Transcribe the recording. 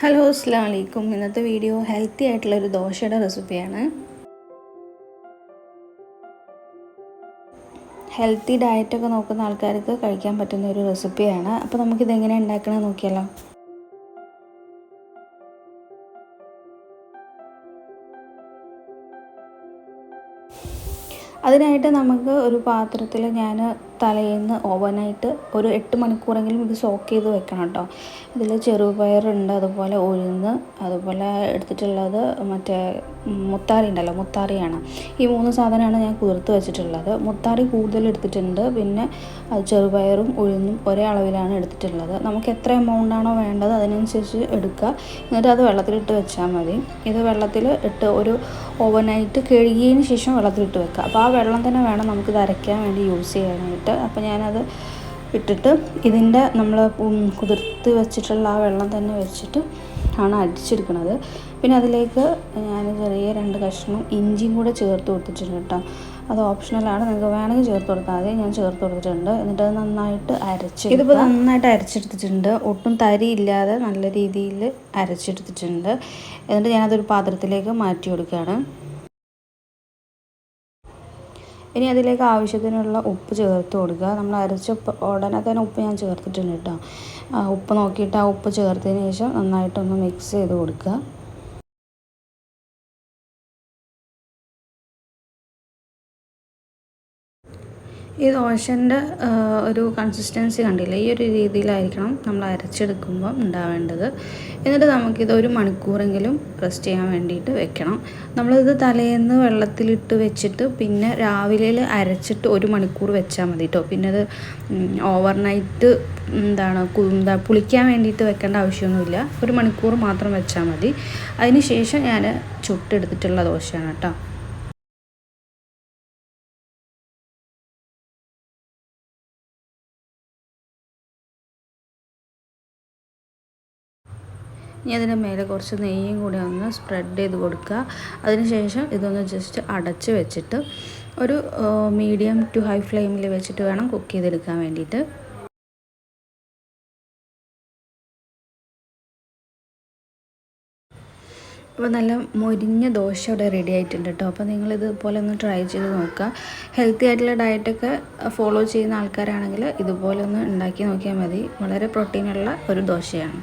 Hello അസ്സാം വലൈക്കും ഇന്നത്തെ വീഡിയോ ഹെൽത്തി ആയിട്ടുള്ള ഒരു ദോശയുടെ റെസിപ്പിയാണ്. ഹെൽത്തി ഡയറ്റൊക്കെ നോക്കുന്ന ആൾക്കാർക്ക് കഴിക്കാൻ പറ്റുന്ന ഒരു റെസിപ്പിയാണ്. അപ്പോൾ നമുക്കിത് എങ്ങനെ ഉണ്ടാക്കണമെന്ന് നോക്കിയാലോ. അതിനായിട്ട് നമുക്ക് ഒരു പാത്രത്തിൽ ഞാൻ തലേന്ന് ഓവനായിട്ട് ഒരു എട്ട് മണിക്കൂറെങ്കിലും ഇത് സോക്ക് ചെയ്ത് വെക്കണം കേട്ടോ. ഇതിൽ ചെറുപയറുണ്ട് അതുപോലെ ഉഴുന്ന് അതുപോലെ എടുത്തിട്ടുള്ളത് മറ്റേ മുത്താറി ഉണ്ടല്ലോ മുത്താറിയാണ്. ഈ മൂന്ന് സാധനമാണ് ഞാൻ കുതിർത്ത് വെച്ചിട്ടുള്ളത്. മുത്താറി കൂടുതൽ എടുത്തിട്ടുണ്ട് പിന്നെ ചെറുപയറും ഉഴുന്നും ഒരേ അളവിലാണ് എടുത്തിട്ടുള്ളത്. നമുക്ക് എത്ര എമൗണ്ടാണോ വേണ്ടത് അതിനനുസരിച്ച് എടുക്കുക. എന്നിട്ട് അത് വെള്ളത്തിലിട്ട് വെച്ചാൽ മതി. ഇത് വെള്ളത്തിൽ ഇട്ട് ഒരു ഓവനായിട്ട് കഴുകിയതിന് ശേഷം വെള്ളത്തിലിട്ട് വെക്കുക. അപ്പോൾ ആ വെള്ളം തന്നെ വേണം നമുക്കിത് അരയ്ക്കാൻ വേണ്ടി യൂസ് ചെയ്യാനായിട്ട്. ഇട്ട് അപ്പോൾ ഞാനത് ഇട്ടിട്ട് ഇതിന്റെ നമ്മൾ കുതിർത്ത് വെച്ചിട്ടുള്ള ആ വെള്ളം തന്നെ വെച്ചിട്ട് ആണ് അടിച്ചെടുക്കുന്നത് പിന്നെ അതിലേക്ക് ഞാൻ ചെറിയ രണ്ട് കഷ്ണം ഇഞ്ചിയും കൂടെ ചേർത്ത് കൊടുത്തിട്ടുണ്ട് കേട്ടോ. അത് ഓപ്ഷണലാണ് നിങ്ങൾക്ക് വേണമെങ്കിൽ ചേർത്ത് കൊടുത്താൽ മതി ഞാൻ ചേർത്ത് കൊടുത്തിട്ടുണ്ട്. എന്നിട്ട് അത് നന്നായിട്ട് അരച്ച് ഇതിപ്പോൾ നന്നായിട്ട് അരച്ചെടുത്തിട്ടുണ്ട്. ഒട്ടും തരിയില്ലാതെ നല്ല രീതിയിൽ അരച്ചെടുത്തിട്ടുണ്ട്. എന്നിട്ട് ഞാനതൊരു പാത്രത്തിലേക്ക് മാറ്റി കൊടുക്കുകയാണ്. ഇനി അതിലേക്ക് ആവശ്യത്തിനുള്ള ഉപ്പ് ചേർത്ത് കൊടുക്കുക. നമ്മൾ അരച്ച ഉടനെ തന്നെ ഉപ്പ് ഞാൻ ചേർത്തിട്ടുണ്ട് കേട്ടോ. ഉപ്പ് നോക്കിയിട്ട് ആ ഉപ്പ് ചേർത്തതിന് ശേഷം നന്നായിട്ടൊന്ന് മിക്സ് ചെയ്ത് കൊടുക്കുക. ഈ ദോശന്റെ ഒരു കൺസിസ്റ്റൻസി കണ്ടില്ല? ഈ ഒരു രീതിയിലായിരിക്കണം നമ്മൾ അരച്ചെടുക്കുമ്പോൾ ഉണ്ടാവേണ്ടത്. എന്നിട്ട് നമുക്കിത് ഒരു മണിക്കൂറെങ്കിലും റെസ്റ്റ് ചെയ്യാൻ വേണ്ടിയിട്ട് വെക്കണം. നമ്മളിത് തലേന്ന് വെള്ളത്തിലിട്ട് വെച്ചിട്ട് പിന്നെ രാവിലെ അരച്ചിട്ട് ഒരു മണിക്കൂർ വെച്ചാൽ മതി കേട്ടോ പിന്നെ അത് ഓവർനൈറ്റ് എന്താണ് എന്താ പുളിക്കാൻ വേണ്ടിയിട്ട് വെക്കേണ്ട ആവശ്യമൊന്നുമില്ല. ഒരു മണിക്കൂർ മാത്രം വെച്ചാൽ മതി. അതിന് ശേഷം ഞാൻ ചുട്ടെടുത്തിട്ടുള്ള ദോശയാണ് കേട്ടോ ഇനി അതിന്റെ മേലെ കുറച്ച് നെയ്യും കൂടി ഒന്ന് സ്പ്രെഡ് ചെയ്ത് കൊടുക്കുക. അതിനുശേഷം ഇതൊന്ന് ജസ്റ്റ് അടച്ച് വെച്ചിട്ട് ഒരു മീഡിയം ടു ഹൈ ഫ്ലെയിമിൽ വെച്ചിട്ട് വേണം കുക്ക് ചെയ്തെടുക്കാൻ വേണ്ടിയിട്ട്. അപ്പോൾ നല്ല മൊരിഞ്ഞ ദോശ ഇവിടെ റെഡി ആയിട്ടുണ്ട് കേട്ടോ അപ്പോൾ നിങ്ങൾ ഇതുപോലെ ഒന്ന് ട്രൈ ചെയ്ത് നോക്കുക. ഹെൽത്തി ആയിട്ടുള്ള ഡയറ്റൊക്കെ ഫോളോ ചെയ്യുന്ന ആൾക്കാരാണെങ്കിൽ ഇതുപോലെ ഒന്ന് ഉണ്ടാക്കി നോക്കിയാൽ മതി. വളരെ പ്രോട്ടീനുള്ള ഒരു ദോശയാണ്.